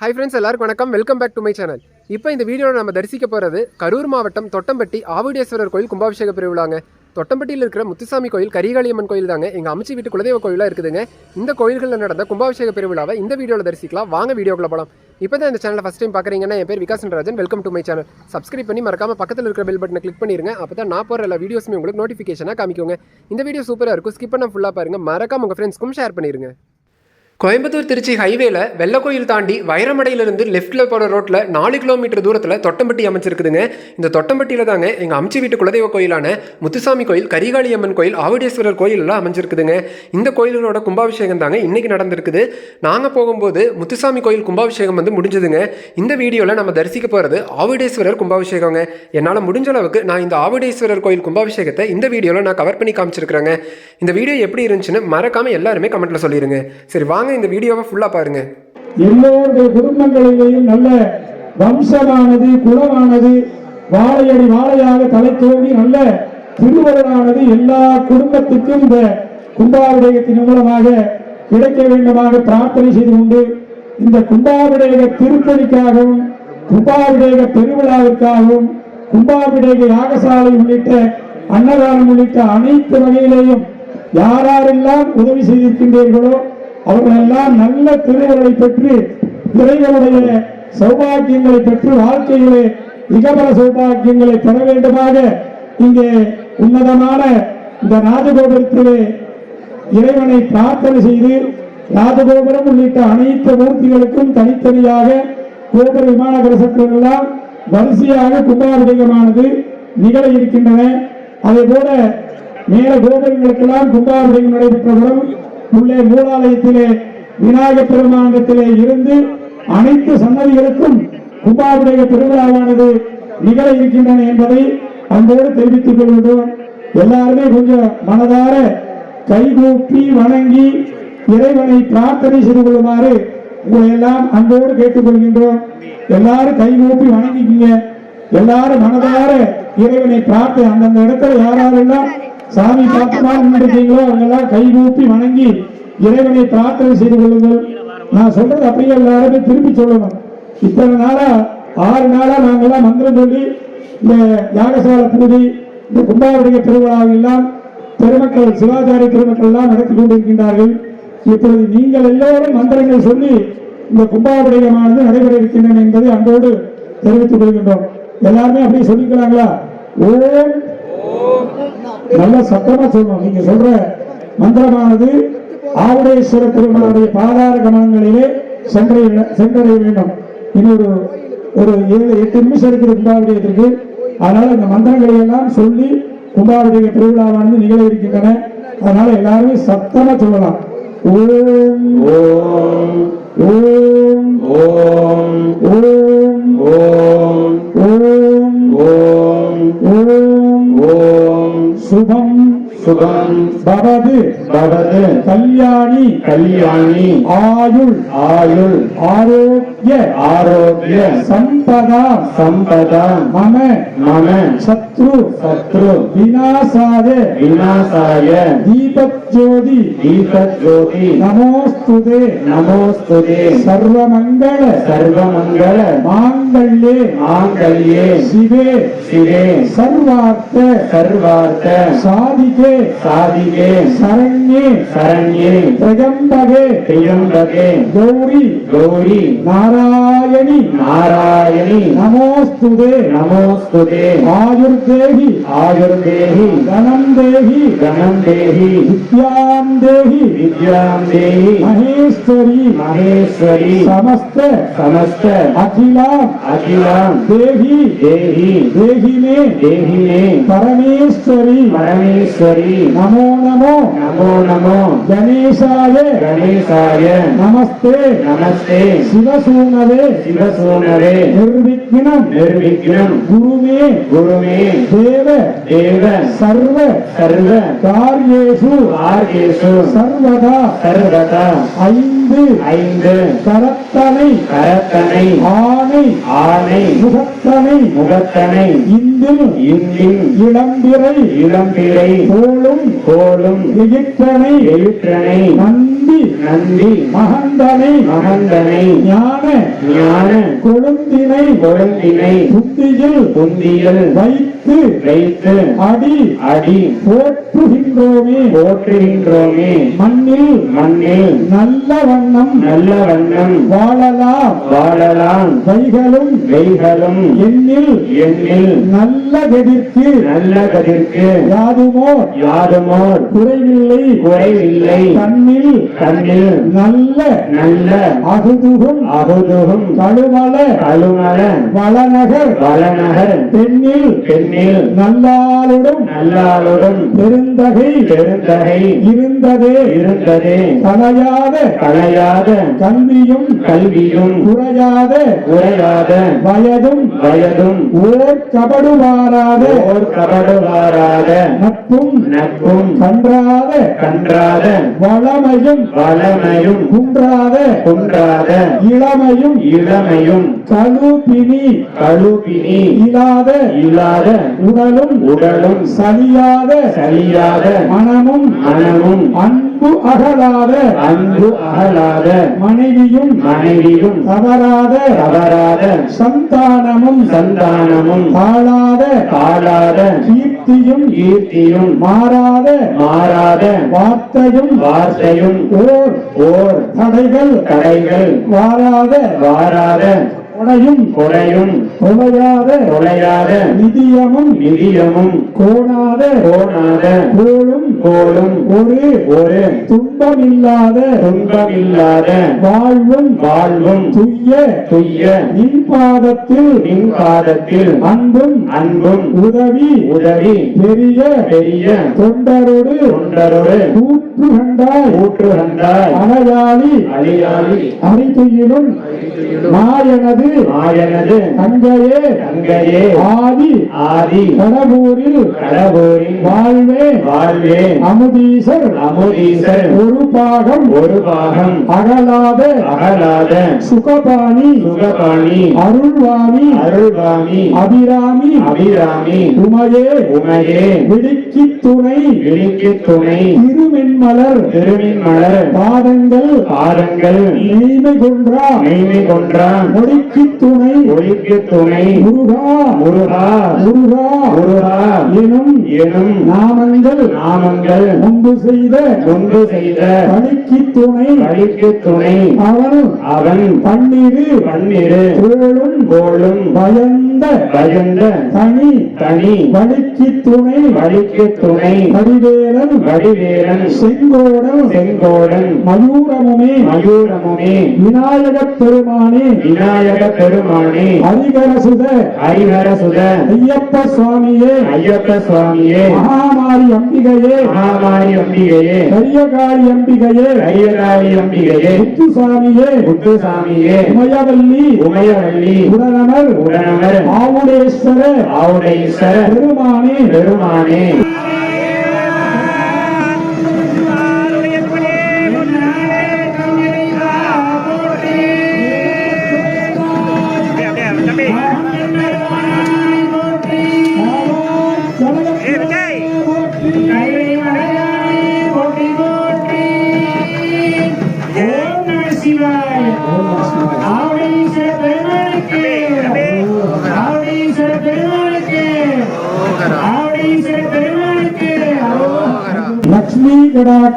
High friends எல்லாருக்கும் வணக்கம். Welcome back to my channel இப்போ இந்த வீடியோவில் நம்ம தரிசிக்க போகிறது கரூர் மாவட்டம் தொட்டம்பட்டி ஆவுடேஸ்வரர் கோயில் கும்பாபிஷேக பிரிவிழாங்க. தொட்டம்பட்டியில் இருக்கிற முத்துசாமி கோயில் கரிகாளியம்மன் கோயில் தாங்க. எங்கள் அமைச்சி வீட்டு குலதெய்வ கோயிலாக இருக்குதுங்க. இந்த கோயில்களில் நடந்த கும்பாபிஷேக பிரிவிழாவை இந்த வீடியோவில் தரிசிக்கலாம். வாங்க வீடியோக்குள்ள போகலாம் இப்போ தான் இந்த சேனலை ஃபஸ்ட் டைம் பார்க்குறீங்கன்னா என் பேர் Vikas Rajan. Welcome to my channel subscribe பண்ணி மறக்காமல் பக்கத்தில் இருக்கிற பெல் பட்டனை கிளிக் பண்ணிருங்க. அப்போ தான் நான் போகிற எல்லா வீடியோஸுமே உங்களுக்கு நோட்டிஃபிகேஷனாக காமிக்கோங்க. இந்த வீடியோ சூப்பராக இருக்கும். ஸ்கிப் பண்ண ஃபுல்லாக பாருங்க. மறக்காம உங்கள் ஃப்ரெண்ட்ஸ்க்கும் ஷேர் பண்ணிருங்க. கோயம்புத்தூர் திருச்சி ஹைவேல வெள்ளக்கோயில் தாண்டி வைரமடையிலிருந்து லெஃப்ட்டில் போகிற ரோட்டில் நாலு கிலோமீட்டர் தூரத்தில் தொட்டம்பட்டி அமைச்சிருக்குதுங்க இந்த தொட்டம்பட்டியில் தாங்க எங்கள் அம்ச்சி வீட்டு குலதெய்வ கோயிலான முத்துசாமி கோயில் கரிகாளி அம்மன் கோயில் ஆவடேஸ்வரர் கோயிலெல்லாம் அமைஞ்சிருக்குதுங்க. இந்த கோயில்களோட கும்பாபிஷேகம் தாங்க இன்றைக்கி நடந்திருக்குது. நாங்கள் போகும்போது முத்துசாமி கோயில் கும்பாபிஷேகம் வந்து முடிஞ்சதுங்க. இந்த வீடியோவில் நம்ம தரிசிக்க போகிறது ஆவடேஸ்வரர் கும்பாபிஷேகங்க. என்னால் முடிஞ்ச அளவுக்கு நான் இந்த ஆவடேஸ்வரர் கோயில் கும்பாபிஷேகத்தை இந்த வீடியோவில் நான் கவர் பண்ணி காமிச்சிருக்கிறேங்க. இந்த வீடியோ எப்படி இருந்துச்சுன்னு மறக்காமல் எல்லாருமே கமெண்ட்டில் சொல்லிடுங்க சரி வாங்க இந்த வீடியோவை ஃபுல்லாக பாருங்க. எல்லோருடைய குடும்பங்களிலேயும் நல்ல வம்சமானது குலமானது வாழையடி வாழையாக தலை தோண்டி நல்ல திருவருளானது எல்லா குடும்பத்துக்கும் இந்த கும்பாபிடேகத்தின் மூலமாக கிடைக்க வேண்டுமாக பிரார்த்தனை செய்து கொண்டு இந்த கும்பாபிடேக திருப்பதிக்காகவும் கும்பாபிடேக பெருவிழாவிற்காகவும் கும்பாபிடேக யாகசாலை உள்ளிட்ட அன்னதானம் உள்ளிட்ட அனைத்து வகையிலேயும் யாரெல்லாம் உதவி செய்திருக்கின்றீர்களோ அவர்களெல்லாம் நல்ல திருவுருளை பெற்று இறைவனுடைய சௌபாக்கியங்களை பெற்று வாழ்க்கையிலே இகபர சௌபாக்கியங்களை பெற வேண்டுமாக இங்கே உன்னதமான இந்த ராஜகோபுரத்திலே இறைவனை பிரார்த்தனை செய்து ராஜகோபுரம் உள்ளிட்ட அனைத்து மூர்த்திகளுக்கும் தனித்தனியாக கோபுர விமான கலசங்கள் வரிசையாக கும்பாபிஷேகமானது நிகழ இருக்கின்றன. அதே போல மேல கோபுரங்களுக்கெல்லாம் கும்பாபிஷேகம் நடைபெற்றவுடன் உள்ளே மூலாலயத்திலே விநாயகர் பெருமாண்டத்திலே இருந்து அனைத்து சன்னதிகளுக்கும் கும்பாவுடைய திருவிழாவானது நிகழ இருக்கின்றன என்பதை அன்போடு தெரிவித்துக் கொள்கின்றோம். எல்லாருமே கொஞ்சம் மனதார கைகூப்பி வணங்கி இறைவனை பிரார்த்தனை செய்து கொள்ளுமாறு உங்களை எல்லாம் அன்போடு கேட்டுக்கொள்கின்றோம் எல்லாரும் கைகூப்பி வணங்கிக்கிங்க. எல்லாரும் மனதார இறைவனை பிரார்த்தனை அந்தந்த இடத்துல யாரெல்லாம் சாமி பார்த்துமா நின்றுட்டீங்களோ அவங்க எல்லாம் கைகூப்பி வணங்கி இறைவனை பிரார்த்தனை செய்து கொள்ளுங்கள். நான் சொல்றது அப்படியே எல்லாருமே திருப்பி சொல்லணும். இத்தனை நாளா ஆறு நாளா நாங்கெல்லாம் மந்திரம் சொல்லி இந்த யாகசால பூஜை இந்த கும்பாவுடைய திருவிழாவை எல்லாம் பெருமக்கள் சிவாச்சாரிய பெருமக்கள் எல்லாம் நடத்தி கொண்டிருக்கின்றார்கள். இப்பொழுது நீங்கள் எல்லோரும் மந்திரங்கள் சொல்லி இந்த கும்பாபிடயமானது நடைபெற இருக்கின்றன என்பதை அன்போடு தெரிவித்துக் கொள்கின்றோம். எல்லாருமே அப்படியே சொல்லிக்கலாங்களா? ஓம் நல்ல சத்தமா சொல்லணும் நீங்க சொல்ற மந்திரமானது ஆவுடேஸ்வர பெருமானுடைய பாதார கமலங்களிலே சென்றடைய சென்றடைய வேண்டும். இன்னொரு ஒரு ஏழு எட்டு நிமிஷம் இருக்குது கும்பாபிடயத்திற்கு அதனால இந்த மந்திரங்களை எல்லாம் சொல்லி கும்பாபிடய திருவிழாவானது நிகழ இருக்கின்றன. அதனால எல்லாருமே சத்தமா சொல்லலாம். ஓம் ஓம் ஓம் ஓம் ஓம் சுபம் சுபம் பவது பவது கல்யாணி. கல்யாணி. ஆயுள். ஆயுள். ஆரோக்கிய. ஆரோக்கிய. சம்பதா சம்பதா மம மம சத்ரு. சத்ரு. விநாசாய. விநாசாய. தீபஜோதி. தீபஜோதி. நமோஸ்துதே. நமோஸ்துதே. சர்வமங்கள. சர்வமங்கள. மாங்கல்யே. மாங்கல்யே. சிவே. சிவே சர்வார்த்த சர்வார்த்த. சாதிகே சாதிகே சரண்யே. சரண்யே. பிரகம்பகே திரியம்பகே கௌரி. கௌரி. நாராயணி. நாராயணி. நமோஸ்துதே. நமோஸ்துதே. ஆயுர்தேகி. ஆயுர்தேஹி தனம் தேகி கணம் தேஹி வித்யாம் தேகி வித்யாம் தேஹி மகேஸ்வரி. மகேஸ்வரி. சமஸ்த. சமஸ்த. அகிலாம். அகிலாம். தேகி. தேஹி தேகிமே தேஹிமே பரமேஸ்வரி. பரமேஸ்வரி. நமோ நமோ. நமோ நமோ. கணேசாய. கணேசாய. நமஸ்தே. நமஸ்தே. சிவசூனவே. சிவசூனரே நிர்விக்னம். நிர்விக்னம். குருமே. குருமே. தேவ. தேவ. சர்வ. சர்வ. காரியேஷு. ஆர்கேஷு சர்வதா. சர்வதா. ஐந்து. ஐந்து. கரத்தனை. முகத்தனை. ஆனை. ஆனை. முகத்தனை. முகத்தனை. இந்தில் இந்தில் இளம்பிறை. இளம்பிறை. கோளும். கோளும். எயிற்றனை எயிற்றனை நன்மை நந்தி. நந்தி. மகந்தனை. மகந்தனை. ஞான. ஞான. கொழுந்தினை. கொழுந்தினை. புத்தியில். புந்தியில் வைத்து. வைத்து. அடி. அடி. போற்றுகின்றோமே. போற்றுகின்றோமே. மண்ணில். மண்ணில். நல்ல வண்ணம் நல்ல வண்ணம் வாழலாம். வாழலாம். வைகளும். வெய்களும் எண்ணில். எண்ணில். நல்ல கதிர்க்கு நல்ல கதிர்க்கு யாதுமோ யாதுமோர். குறைவில்லை. குறைவில்லை. தன்னில் தன்னில் நல்ல நல்ல. அகுதுகும். அகுதுகும். கழுமல கழுமல வளநகர். வளநகர். பெண்ணில். பெண்ணில். நல்லாளுடன். நல்லாளுடன். பெருந்தகை. பெருந்தகை. இருந்ததே. இருந்ததே. கலையாத. களையாத கல்வியும். கல்வியும். குறையாத குறையாத வயதும். வயதும். ஓர் கபடுவாராத. ஓர் கபடுவாராத. நட்பும். நட்பும். கன்றாத. கன்றாத. வளமையும். வளமையும் குன்றாத குன்றாத இளமையும் இளமையும் கழுபினி கழுபினி இல்லாத இல்லாத உடலும் உடலும் சலியாத சலியாத மனமும் மனமும் அன்பு அகலாத அன்பு அகலாத மனைவியும் மனைவியும் தவறாத தவறாத சந்தானமும் சந்தானமும் தாழாத தாழாத கீர்த்தியும் கீர்த்தியும் மாறாத மாறாத வார்த்தையும் வார்த்தையும் ஓர் ஓர் தடைகள் கடைகள் வாராத வாராத கொடையும் கொலையும் தொலையாத தொலையாத நிதியமும் நிதியமும் கோணாத கோணாத கோளும் கோலும் ஒரு ஒரு துன்பமில்லாத துன்பமில்லாத வாழ்வும் வாழ்வும் துய்ய துய்ய நின் பாதத்தில் நின் பாதத்தில் அன்பும் அன்பும் உதவி உதவி பெரிய பெரிய தொண்டரோடு தொண்டரோடு கூற்று கண்டாய் ஊற்று வந்தாய் அலையாளி அழியாளி அரிதுயிலும் மாயனது ஆயனது. தங்கையே. தங்கையே. ஆதி. ஆதி. கடவுரில் கடவுரின் வாழ்வே வாழ்வே அமுதீசர். அமுதீசர். ஒரு பாகம். ஒரு பாகம். அகலாத. அகலாத. சுகபாணி. சுகபாணி. அருள்வாணி அருள்வாமி. அபிராமி. அபிராமி. உமையே. உமையே. விடுக்கி துணை. விழிக்கு துணை. திருமென்மலர். திருவின் மலர் பாதங்கள். பாதங்கள். நெய்மை கொன்றா மெய்மை கொன்றான். முடிக்கி துணை ஒளிக்கு துணை முருகா. முருகா. முருகா. முருகா. எனும் எனும் நாமங்கள். நாமங்கள். முன்பு செய்த. முன்பு செய்த. பணிக்கு துணை வழிக்கு துணை அவன். அவன். பன்னிரு. பன்னிரு. கோளும். கோலும் பயந்த பயந்த தனி தனி வழிக்கு துணை வழிக்கு துணை வடிவேலன் வடிவேலன் செங்கோடன் செங்கோடன் மயூரமுமே மயூரமுமே விநாயகப் பெருமானே விநாயக பெருமானே ஹரிகரசுத ஹரிஹர சுத ஐயப்ப சுவாமியே ஐயப்ப சுவாமியே மகாமாரி அம்பிகையே மகாமாரி அம்பிகையே பெரியகாளி அம்பிகையே ஐயகாளி அம்பிகையே முத்துசாமியே முத்துசாமியே உமையவல்லி உமையவள்ளி உடனமர் உடனவர் ஆவுடேஸ்வர ஆவுடையீஸ்வர பெருமானே. பெருமானே.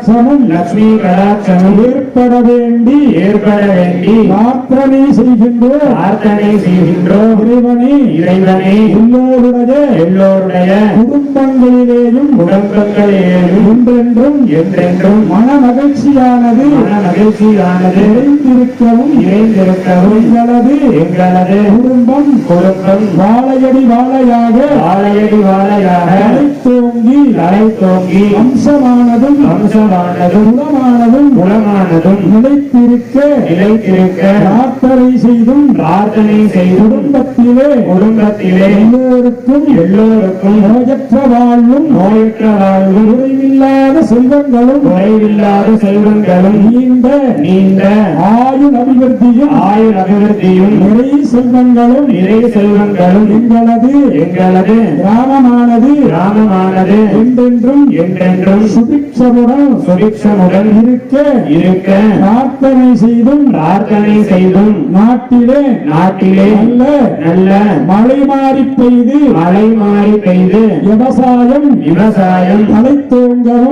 கடாட்சமும் லக்ஷ்மி கடாட்சமும் ஏற்பட வேண்டி ஏற்பட வேண்டி. பிரார்த்தனை செய்கின்றோம். பிரார்த்தனை செய்கின்றோம். இறைவனே இறைவனே. எல்லோருடைய எல்லோருடைய குடும்பங்களிலேயும் குடும்பங்களிலேயும் என்றென்றும் என்றென்றும் மன மகிழ்ச்சியானது மன மகிழ்ச்சியானது நிறைந்திருக்கவும் நிறைந்திருக்கவும் எங்களது எங்களது குடும்பம் குடும்பம் வாழையடி வாழையாக வாழையடி வாழையாக தோங்கி தலை தோங்கி அம்சமானதும் வம்சமானதும் குலமானதும் குணமானதும் நிலைத்திருக்க நிலைத்திருக்க பிரார்த்தனை செய்தும் பிரார்த்தனை செய்தும் குடும்பத்திலே குடும்பத்திலே எல்லோருக்கும் எல்லோருக்கும் நோயற்ற வாழ்வும் நோயற்ற வாழ்வும் குறைவில்லாத செல்வங்களும் குறைவில்லாத செல்வங்களும் நீண்ட நீண்ட ஆயுள் அபிவிருத்தியும் ஆயுள் அபிவிருத்தியும் நிறை செல்வங்களும் நிறை செல்வங்களும் எங்களது எங்களது கிராமமானது கிராமமானது என்றென்றும் என்றென்றும் சுபிக்ஷமுடன் சுபிக்ஷமுடன் இருக்க இருக்க பிரார்த்தனை செய்தும் பிரார்த்தனை செய்தும் நாட்டிலே நாட்டிலே நல்ல நல்ல மழை மாறி பெய்து மழை மாறி பெய்து விவசாயம் விவசாயம் தலை தோங்கவும்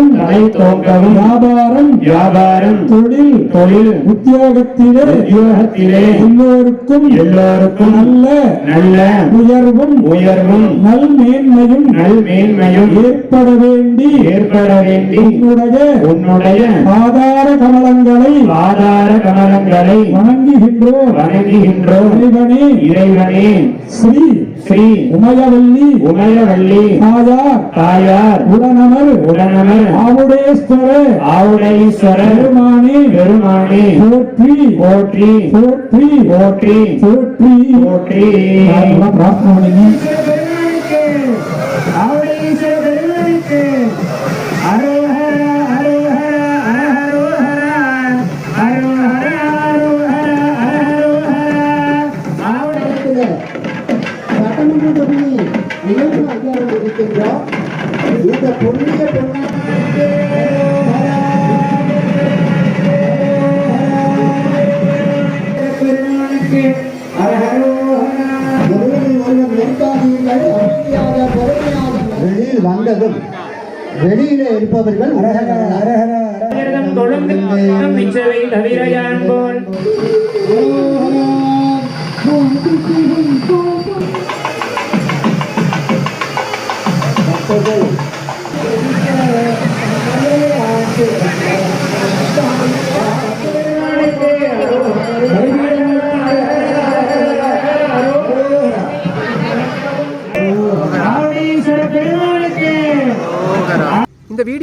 வியாபாரம் வியாபாரம். தொழில் தொழில். உத்தியோகத்திலே உத்தியோகத்திலே எல்லோருக்கும் எல்லோருக்கும் நல்ல நல்ல உயர்வும் உயர்வும். நல் மேன்மையும் நல் மேன்மையும் ஏற்பட வேண்டி ஏற்பட வேண்டி உன்னுடைய உன்னுடைய ஆதார கமலங்களை ஆதார கமலங்களை வணங்குகின்றோம். வணங்குகின்றோம். இறைவனே இறைவனே. ஸ்ரீ ஸ்ரீ உமயவல்லி உமையவள்ளி தாயார் தாயார். உடனமர் உடனமர். ஆவுடேஸ்வர ஆவுடையீஸ்வரர் பெருமானே. பெருமானே. போற்றி. போற்றி. போற்றி. போற்றி. போற்றி. போற்றி. பிரார்த்தனை பண்ணுங்க. சட்டமன்ற தொகுதி நிகழ்வு அதிகாரம் இருக்கின்றோம் இந்த புண்ணிய வெளியில் வந்ததும் வெளியிலே இருப்பவர்கள் மிச்சவை தவிரையான் போல். இந்த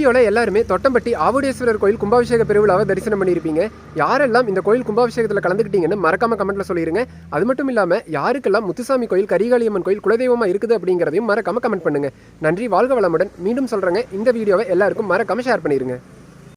வீடியோவில் எல்லாருமே தொட்டம்பட்டி ஆவுடேஸ்வரர் கோயில் கும்பாபிஷேக பெருவிழாவை தரிசனம் பண்ணியிருப்பீங்க. யாரெல்லாம் இந்த கோயில் கும்பாபிஷேகத்தில் கலந்துக்கிட்டீங்கன்னு மறக்காம கமெண்ட்ல சொல்லிருங்க. அது மட்டும் இல்லாமல் யாருக்கெல்லாம் முத்துசாமி கோயில் கரிகாளியம்மன் கோயில் குலதெய்வமாக இருக்குது அப்படிங்கிறதையும் மறக்காம கமெண்ட் பண்ணுங்க. நன்றி வாழ்க வளமுடன். மீண்டும் சொல்கிறேங்க இந்த வீடியோவை எல்லாருக்கும் மறக்காம ஷேர் பண்ணிருங்க.